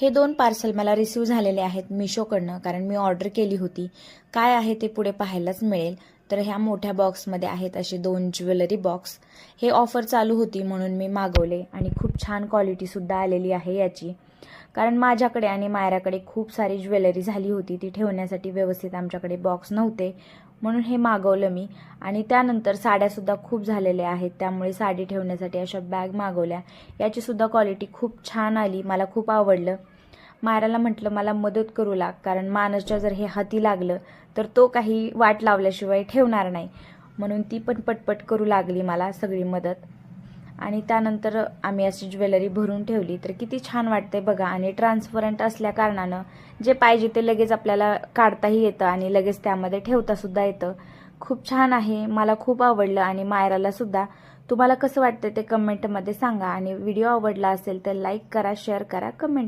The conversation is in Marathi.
हे दोन पार्सल मला रिसीव झालेले आहेत मिशोकडनं कारण मी ऑर्डर केली होती. काय आहे ते पुढे पाहायलाच मिळेल. तर ह्या मोठ्या बॉक्समध्ये आहेत असे दोन ज्वेलरी बॉक्स हे ऑफर चालू होती म्हणून मी मागवले आणि खूप छान क्वालिटीसुद्धा आलेली आहे याची. कारण माझ्याकडे आणि मायराकडे खूप सारी ज्वेलरी झाली होती ती ठेवण्यासाठी व्यवस्थित आमच्याकडे बॉक्स नव्हते. म्हणून हे मागवलं मी. आणि त्यानंतर साड्यासुद्धा खूप झालेल्या आहेत त्यामुळे साडी ठेवण्यासाठी अशा बॅग मागवल्या. याचीसुद्धा क्वालिटी खूप छान आली मला खूप आवडलं. मायराला म्हटलं मला मदत करू लाग कारण मानसच्या जर हे हाती लागलं तर तो काही वाट लावल्याशिवाय ठेवणार नाही. म्हणून ती पण पटपट करू लागली मला सगळी मदत. आणि त्यानंतर आम्ही अशी ज्वेलरी भरून ठेवली. तर किती छान वाटते बघा. आणि ट्रान्सपरंट असल्या कारणानं जे पाहिजे ते लगेच आपल्याला काढताही येतं आणि लगेच त्यामध्ये ठेवतासुद्धा येतं. खूप छान आहे. मला खूप आवडलं आणि मायराला सुद्धा. तुम्हाला कसं वाटतं ते कमेंटमध्ये सांगा. आणि व्हिडिओ आवडला असेल तर लाईक करा शेअर करा कमेंट